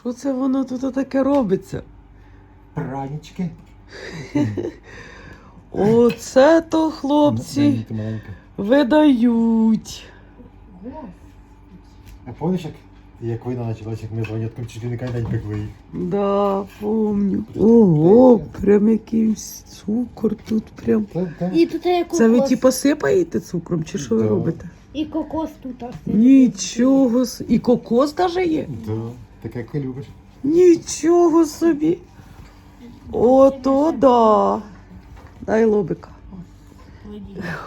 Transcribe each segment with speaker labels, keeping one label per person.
Speaker 1: Що це воно тут таке робиться?
Speaker 2: Пранічки.
Speaker 1: Оце то хлопці видають.
Speaker 2: А помниш, як, як війна почалася, як ми з Ванятком чуть не кожен день пекли?
Speaker 1: Да, помню. Ого, прям якийсь цукор тут прям.
Speaker 3: І тут є кокос.
Speaker 1: Це ви типу сипаєте цукром, чи що ви робите?
Speaker 3: І кокос тут.
Speaker 1: Нічого І кокос даже є?
Speaker 2: Да, таке, як ти любиш.
Speaker 1: Нічого собі. Ото да. Дай лобика.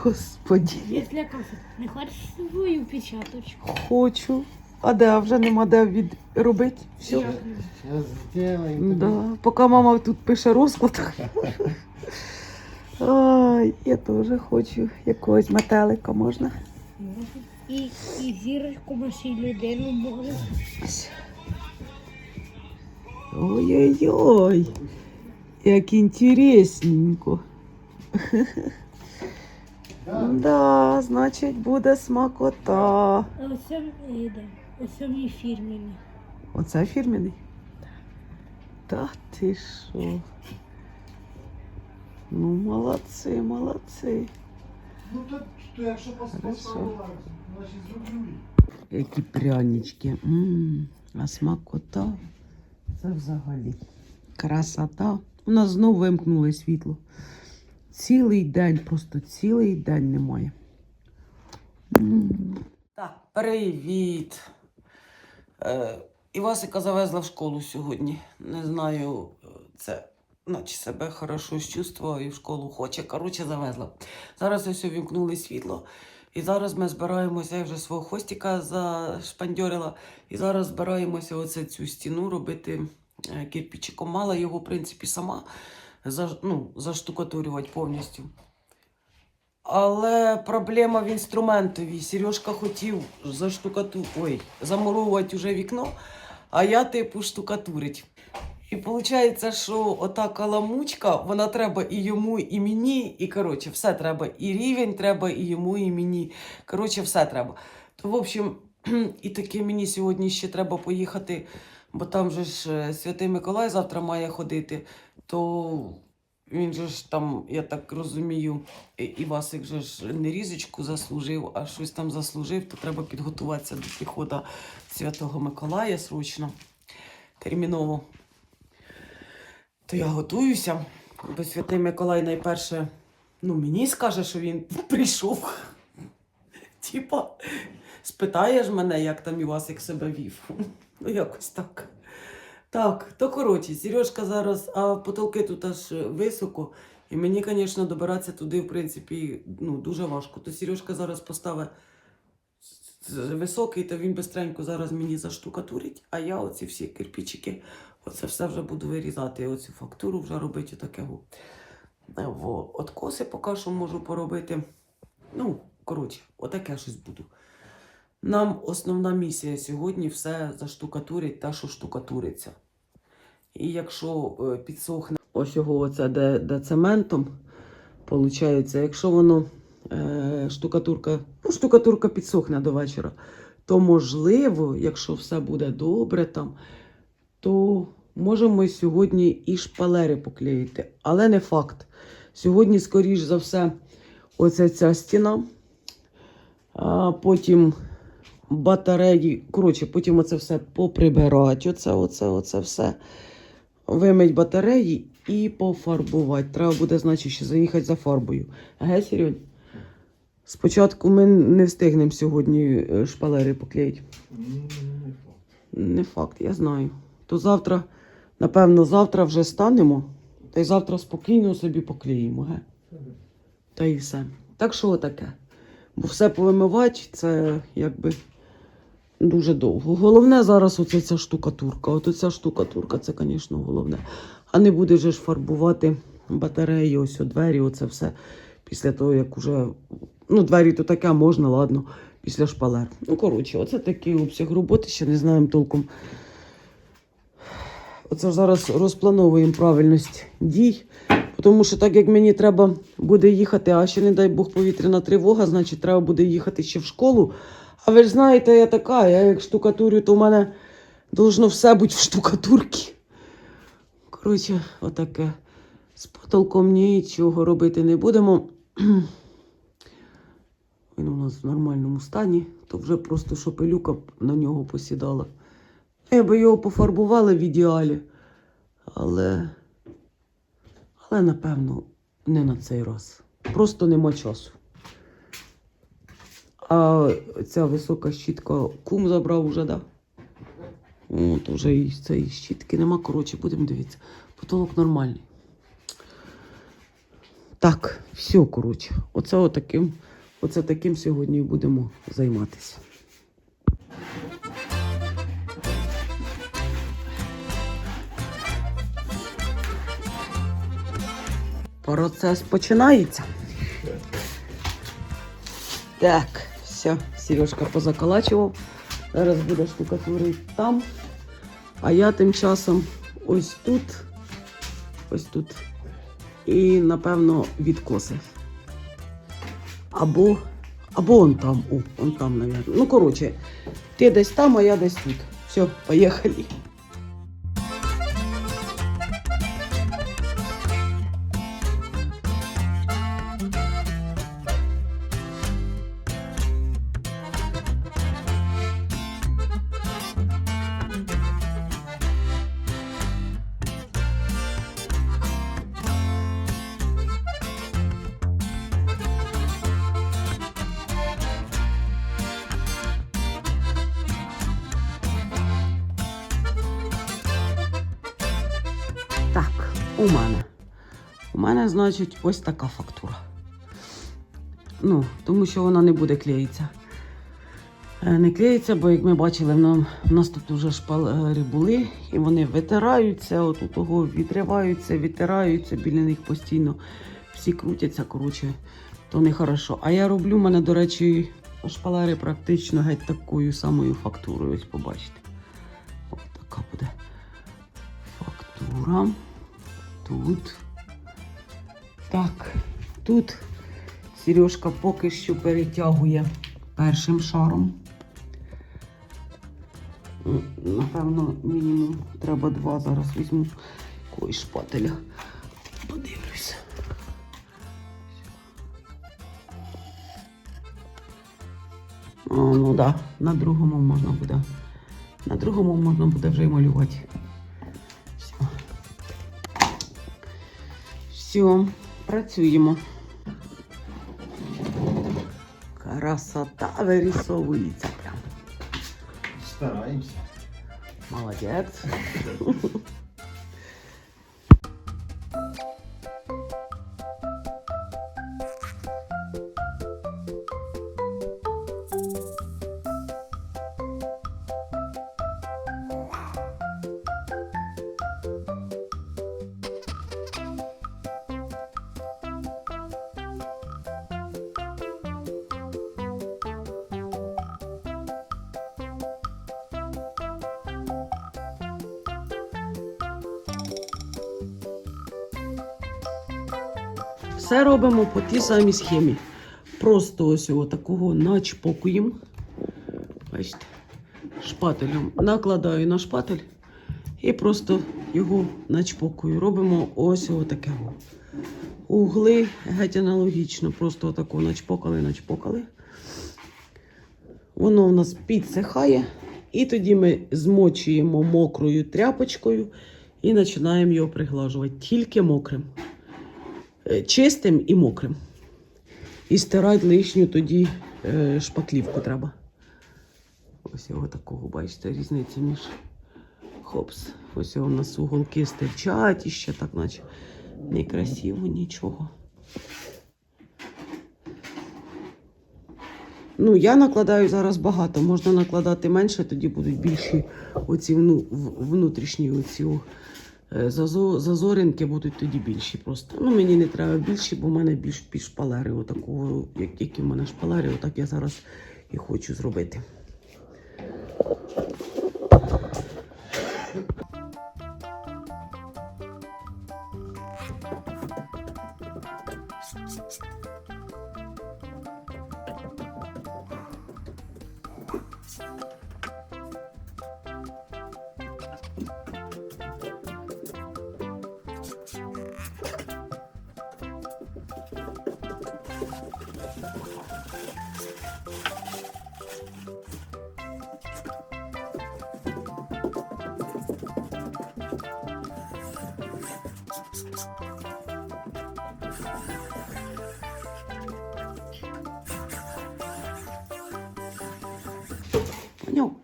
Speaker 1: Господі.
Speaker 3: Кафе, не хочеш свою печаточку?
Speaker 1: Хочу. А де вже нема де відробити? Все.
Speaker 2: Зараз зробимо.
Speaker 1: Да. Поки мама тут пише розклад. Ай, я теж хочу якогось метелика можна.
Speaker 3: І, і зірочку маші людину може.
Speaker 1: Ой-ой-ой. Як інтересненько. Да, значить, буде смакота.
Speaker 3: А ось йде. Ось мій фірміний.
Speaker 1: Оце фірменний? Та ти що? Ну, молодці, молодці.
Speaker 2: Ну то, то якщо
Speaker 1: Хорошо.
Speaker 2: поставила, значить зроблю.
Speaker 1: Які прянички. М, А смакота. Це взагалі. Красота. У нас знову вимкнули світло. Цілий день, просто цілий день немає. Так, привіт. Е, Івасика завезла в школу сьогодні. Не знаю, е, це наче себе хорошо чувствував і в школу хоче. Коротше, завезла. Зараз ось увімкнули світло. І зараз ми збираємося, я вже свого хвостика зашпандьорила. І зараз збираємося оце цю стіну робити е, кирпичиком. Мала його, в принципі, сама ну, заштукатурювати повністю. Але проблема в інструментові. Сережка хотів заштукату... Ой, замурувати уже вікно, а я типу штукатурить. І виходить, що ота каламучка, вона треба і йому, і мені, і коротше, все треба. І рівень треба, і йому, і мені. Коротше, все треба. То, в общем, і таки мені сьогодні ще треба поїхати, бо там же ж е, Святий Миколай завтра має ходити, то він же ж там, я так розумію, Івасик же ж не різочку заслужив, а щось там заслужив, то треба підготуватися до приходу Святого Миколая срочно, терміново. То я готуюся, бо Святий Миколай найперше, ну, мені скаже, що він прийшов. Типа, спитаєш мене, як там Івасик себе вів. Ну, якось так. Так, то коротше, Сережка зараз, а потолки тут аж високо. І мені, звісно, добиратися туди, в принципі, ну, дуже важко. То Сережка зараз поставить високий, то він бистренько зараз мені заштукатурить, а я оці всі кирпичики, оце все вже буду вирізати. Оцю фактуру вже робити таке. во. Поки що можу поробити. Ну, коротше, отаке щось буду. Нам основна місія сьогодні все заштукатурить те, що штукатуриться. І якщо е, підсохне ось його оце де, де цементом, виходить, якщо воно е, штукатурка, ну, штукатурка підсохне до вечора, то можливо, якщо все буде добре там, то можемо сьогодні і шпалери поклеїти. Але не факт. Сьогодні, скоріш за все, оця ця стіна, а потім батареї. Коротше, потім оце все поприбирати. Оце, оце, оце все. Вимить батареї і пофарбувати. Треба буде, значить, ще заїхати за фарбою. Ге, Серьонь? Спочатку ми не встигнемо сьогодні е, шпалери поклеїти. Не факт, я знаю. То завтра, напевно, завтра вже станемо, та й завтра спокійно собі поклеїмо, ге? Та і все. Так що таке? Бо все повимивати це якби дуже довго. Головне зараз оце ця штукатурка. От ця штукатурка, це, звісно, головне. А не буде же ж фарбувати батареї, ось о, двері, оце все. Після того, як уже. Ну, двері то таке можна, ладно, після шпалер. Ну, коротше, оце такий обсяг роботи, ще не знаємо толком. Оце зараз розплановуємо правильність дій. Тому що так як мені треба буде їхати, а ще не дай Бог повітряна тривога, значить треба буде їхати ще в школу. А ви ж знаєте, я така, я як штукатурю, то в мене Должно все бути в штукатурці. Коротше, отаке. З потолком нічого робити не будемо. Він у нас в нормальному стані, то вже просто що пилюка на нього посідала. Я би його пофарбувала в ідеалі, але, але напевно, не на цей раз. Просто нема часу. А ця висока щітка кум забрав уже, да? От уже і цієї щітки нема. Коротше, будемо дивитися. Потолок нормальний. Так, все, коротше. Оце отаким, оце таким сьогодні будемо займатися. Процес починається. Так, все, Сережка позаколачував. Зараз буде штукатурити там. А я тим часом ось тут, ось тут. І, напевно, відкоси. Або, або он там, о, он там, навіть. Ну, коротше, ти десь там, а я десь тут. Все, поїхали. Значить, ось така фактура. Ну, тому що вона не буде клеїтися. Е, Не клеїться, бо, як ми бачили, в нас тут вже шпалери були, і вони витираються, от у того відриваються, відтираються, біля них постійно всі крутяться, коротше, то не хорошо. А я роблю, в мене, до речі, шпалери практично геть такою самою фактурою. Ось побачите. Ось така буде фактура. Тут. Так, тут Сережка поки що перетягує першим шаром. Напевно, мінімум треба два. Зараз візьму якогось шпателя. Подивлюся. А, ну так, да, на другому можна буде. На другому можна буде вже й малювати. Все. Все, працюємо. Красота вирісовується прям.
Speaker 2: Стараємося.
Speaker 1: Молодець. Все робимо по тій самій схемі. Просто ось його такого начпокуємо. Бачите, шпателем накладаю на шпатель і просто його начпокую. Робимо ось таке. Угли геть аналогічно, просто отако начпокали, начпокали. Воно у нас підсихає, і тоді ми змочуємо мокрою тряпочкою і починаємо його приглажувати. Тільки мокрим. Е, чистим і мокрим. І стирати лишню тоді е, шпаклівку треба. Ось його такого, бачите, різниця між хопс. Ось у нас уголки стирчать і ще так, наче некрасиво, нічого. Ну, я накладаю зараз багато, можна накладати менше, тоді будуть більші оці внутрішні оці зазоринки будуть тоді більші просто. Ну, мені не треба більші, бо в мене більш під шпалери, отакого, як, які в мене шпалери, отак я зараз і хочу зробити.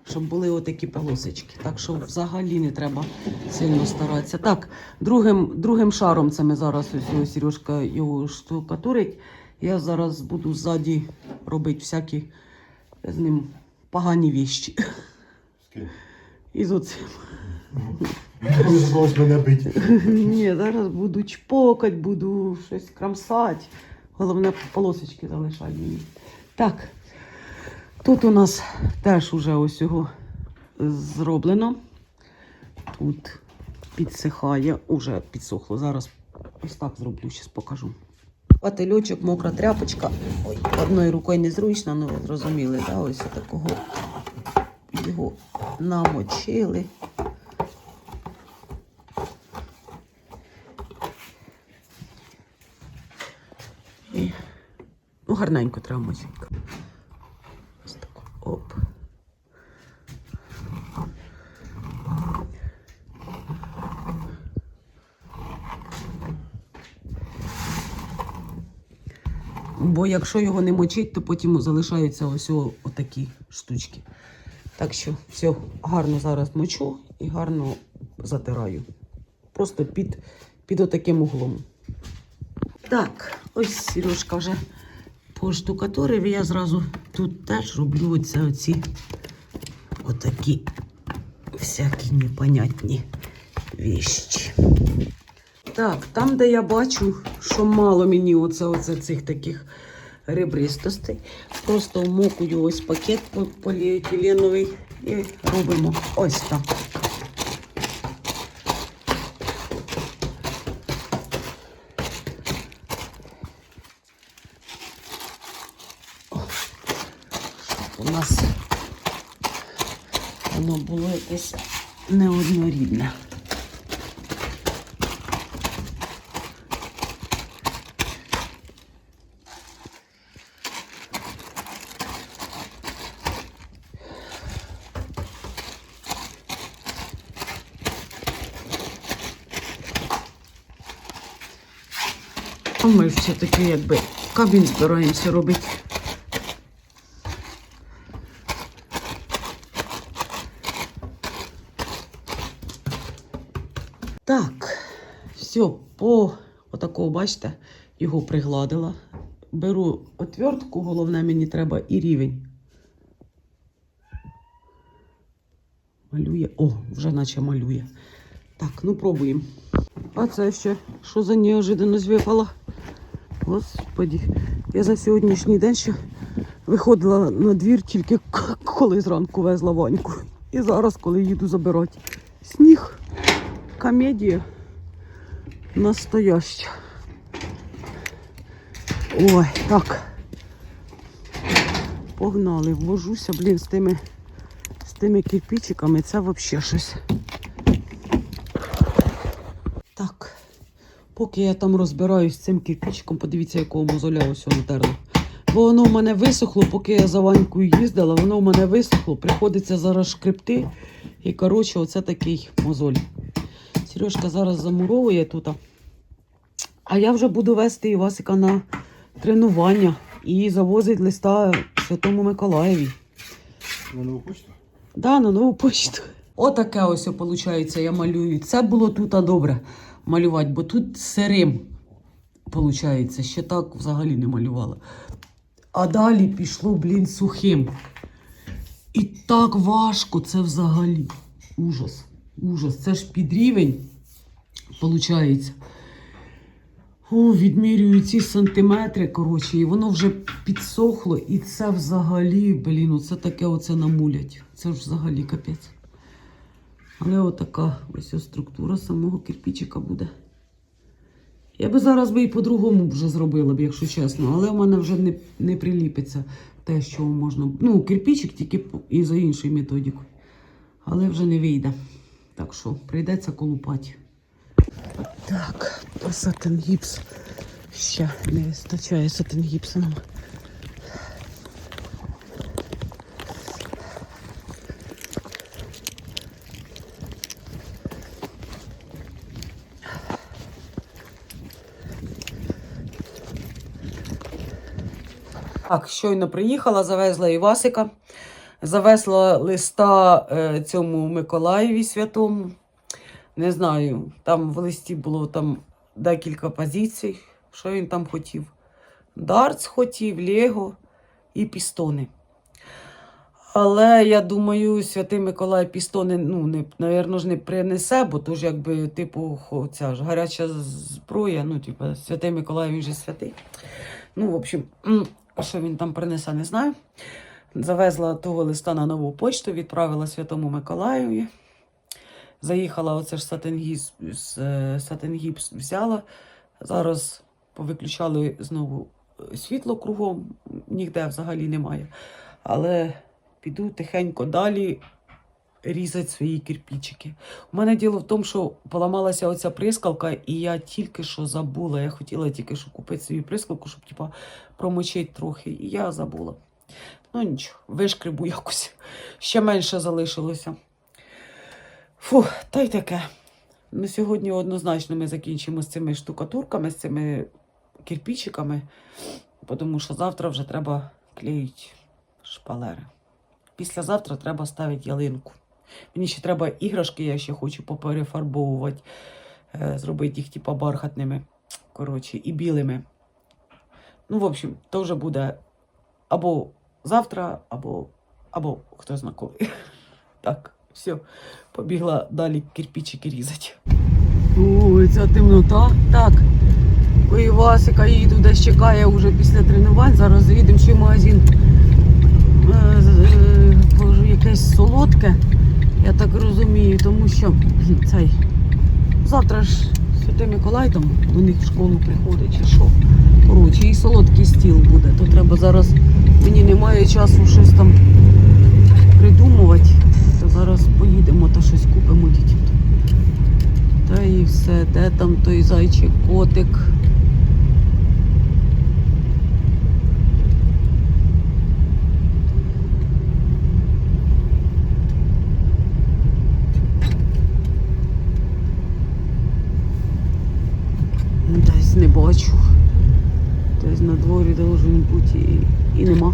Speaker 1: Щоб були отакі полосочки. Так що взагалі не треба сильно старатися. Так, другим другим шаром це ми зараз ось Сережка його штукатурить. Я зараз буду ззаді робити всякі з ним погані віщі. І з оцим.
Speaker 2: Когось мене бить.
Speaker 1: Ні, зараз буду чпокать, буду щось крамсати. Головне, полосочки залишай мені. Так, тут у нас теж уже ось його зроблено. Тут підсихає, уже підсохло. Зараз ось так зроблю, зараз покажу. Пательочок, мокра тряпочка. Ой, одною рукою незручно, ну зрозуміли, да? ось такого його намочили. Гарненько треба моченько. Ось так. Оп. Бо якщо його не мочить, то потім залишаються ось отакі штучки. Так що все, гарно зараз мочу і гарно затираю. Просто під, під отаким углом. Так, ось Сережка вже поштукатурив, я зразу тут теж роблю оце оці отакі всякі непонятні віщі. Так, там, де я бачу, що мало мені оце, оце цих таких ребристостей, просто вмокую ось пакет по- поліетиленовий і робимо ось так. У нас воно було якесь неоднорідне. Ми все-таки якби кабін збираємося робити. Так, все, по отакого, бачите, його пригладила. Беру отвертку, головне, мені треба і рівень. Малює. О, вже наче малює. Так, ну пробуємо. А це ще що за неожиданність випала? Господі, я за сьогоднішній день ще виходила на двір тільки коли зранку везла Ваньку. І зараз, коли їду забирати. Сніг комедія настояща. Ой, так. Погнали, ввожуся, блін, з тими, з тими кирпичиками. Це взагалі щось. Так. Поки я там розбираюсь з цим кирпичиком, подивіться, якого мозоля ось натерла. Бо воно в мене висохло, поки я за Ванькою їздила, воно в мене висохло, приходиться зараз шкребти. І, коротше, оце такий мозоль. Сережка зараз замуровує тут. А я вже буду вести Івасика на тренування і завозить листа Святому Миколаєві.
Speaker 2: На нову почту?
Speaker 1: Да, на нову почту. Отаке ось виходить, я малюю. Це було тут добре малювати, бо тут сирим виходить. Ще так взагалі не малювала. А далі пішло, блін, сухим. І так важко це взагалі. Ужас. Ужас. Це ж під рівень, виходить. О, відмірюю ці сантиметри, коротше, і воно вже підсохло, і це взагалі, блін, оце таке оце намулять. Це ж взагалі капець. Але отака ось ось структура самого кирпичика буде. Я би зараз би і по-другому вже зробила б, якщо чесно, але в мене вже не, не приліпиться те, що можна. Ну, кирпичик тільки і за іншою методикою. Але вже не вийде. Так що прийдеться колупати. Так, а сатин гіпс. Ще не вистачає сатин гіпса нам. Так, щойно приїхала, завезла Івасика. Завесла листа е, цьому Миколаєві святому. Не знаю, там в листі було там декілька позицій, що він там хотів. Дартс хотів, Лего і пістони. Але я думаю, святий Миколай пістони, ну, не, навірно, ж не принесе, бо то ж якби, типу, ця ж гаряча зброя, ну, типу, святий Миколай, він же святий. Ну, в общем, що він там принесе, не знаю. Завезла того листа на нову почту, відправила Святому Миколаєві. Заїхала оце ж е, Сатенгіпс взяла. Зараз повиключали знову е, світло кругом, ніде взагалі немає. Але піду тихенько далі різати свої кирпичики. У мене діло в тому, що поламалася оця прискалка, і я тільки що забула. Я хотіла тільки що купити собі прискалку, щоб типа, промочити трохи. І я забула. Ну нічого, вишкребу якось. Ще менше залишилося. Фух, та й таке. Ну, сьогодні однозначно ми закінчимо з цими штукатурками, з цими кирпичиками, тому що завтра вже треба клеїти шпалери. Післязавтра треба ставити ялинку. Мені ще треба іграшки, я ще хочу поперефарбовувати, е, зробити їх типу бархатними, коротше, і білими. Ну, в общем, то вже буде або завтра, або, або хто зна коли. Так, все, побігла далі кирпичики різати. Ой, ця темнота. Так, у Івасика їду, десь чекає вже після тренувань. Зараз заїдемо ще в магазин. Е, е, якесь солодке, я так розумію, тому що цей завтра ж Святий Миколай там до них в школу приходить чи що. Коротше, і солодкий стіл буде. То треба зараз, мені немає часу щось там придумувати. Зараз поїдемо та щось купимо дітям. Та і все, де там той зайчик, котик. Десь не бачу. Десь на дворі должен бути і, і нема.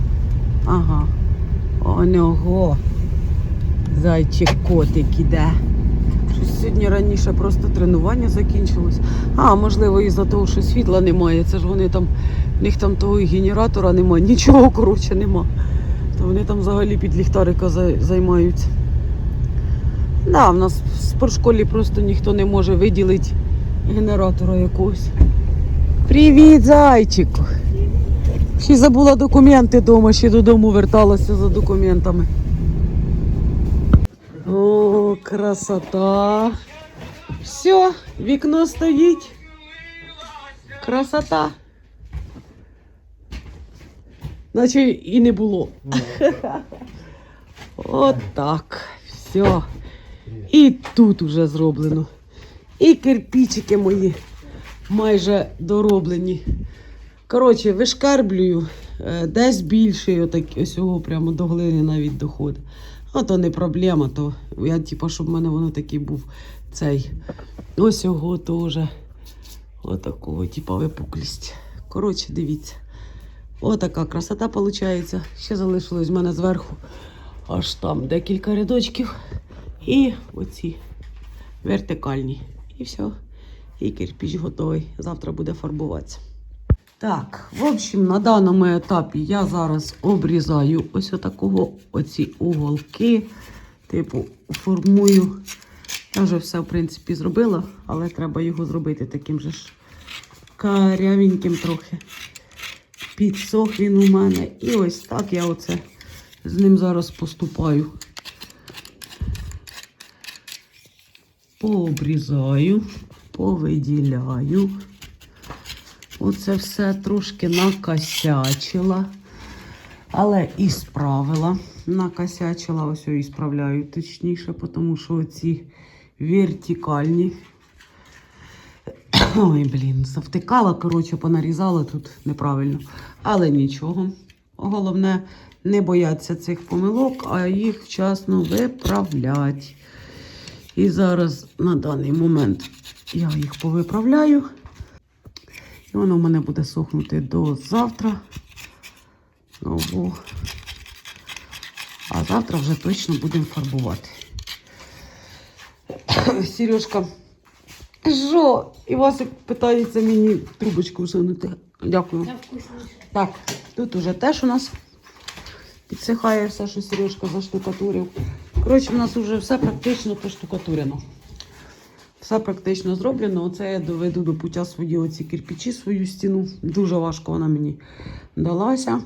Speaker 1: Ага. О нього. Зайчик котик іде. Щось сьогодні раніше просто тренування закінчилось. А, можливо, із-за того, що світла немає. Це ж вони там, в них там того і генератора немає, нічого коротше нема. То вони там взагалі під ліхтарика за- займаються. Да, в нас в спортшколі просто ніхто не може виділити генератора якогось. Привіт, зайчику! Ще забула документи вдома, ще додому верталася за документами. О, красота. Все, вікно стоїть. Красота. Наче і не було. От так. Все. І тут уже зроблено. І кирпичики мої майже дороблені. Коротше, вишкарблюю, е, десь більше, отак, ось його прямо до глини навіть доходить. А то не проблема, то я, типу, щоб в мене воно такий був цей. Ось його теж. Отакого, типу, випуклість. Коротше, дивіться. Отака красота виходить. Ще залишилось в мене зверху аж там декілька рядочків. І оці вертикальні. І все. І кирпіч готовий. Завтра буде фарбуватися. Так, в общем, на даному етапі я зараз обрізаю ось отакого оці уголки. Типу, формую. Я вже все, в принципі, зробила, але треба його зробити таким же ж карявеньким трохи. Підсох він у мене. І ось так я оце з ним зараз поступаю. Пообрізаю, повиділяю. Оце все трошки накосячила, але і справила. Накосячила, ось і справляю точніше, тому що ці вертикальні. Ой, блін, завтикала, коротше, понарізала тут неправильно. Але нічого. Головне, не бояться цих помилок, а їх вчасно виправляти. І зараз на даний момент я їх повиправляю. І воно в мене буде сохнути до завтра. Ну. А завтра вже точно будемо фарбувати. Сережка. Що? І Васик питається мені трубочку всунути. Дякую. Так, тут уже теж у нас підсихає все, що Сережка заштукатурив. Коротше, у нас вже все практично поштукатурено. Все практично зроблено. Оце я доведу до пуття свої оці кирпичі, свою стіну. Дуже важко вона мені далася.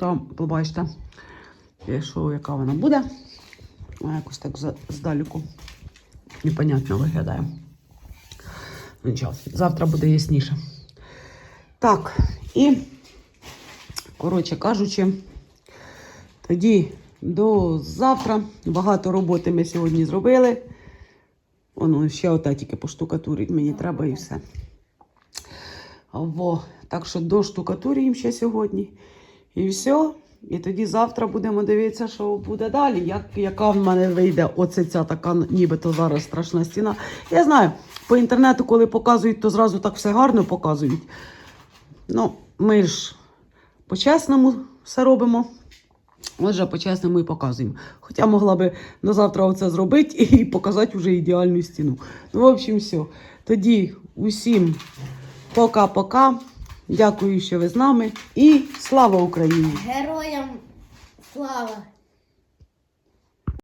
Speaker 1: Там, побачите, що яка вона буде. Вона якось так здалеку непонятно виглядає. Нічого, завтра буде ясніше. Так, і, коротше кажучи, тоді до завтра. Багато роботи ми сьогодні зробили. Воно ще ота тільки поштукатурить мені треба і все. Во. Так що доштукатурюємо ще сьогодні. І все. І тоді завтра будемо дивитися, що буде далі. Як, яка в мене вийде оце ця така, нібито зараз страшна стіна. Я знаю, по інтернету, коли показують, то зразу так все гарно показують. Ну, ми ж по-чесному все робимо. Отже, по-чесному показуємо. Хоча могла би на завтра оце зробити і показати вже ідеальну стіну. Ну, в общем, все. Тоді усім пока-пока. Дякую, що ви з нами. І слава Україні!
Speaker 3: Героям слава!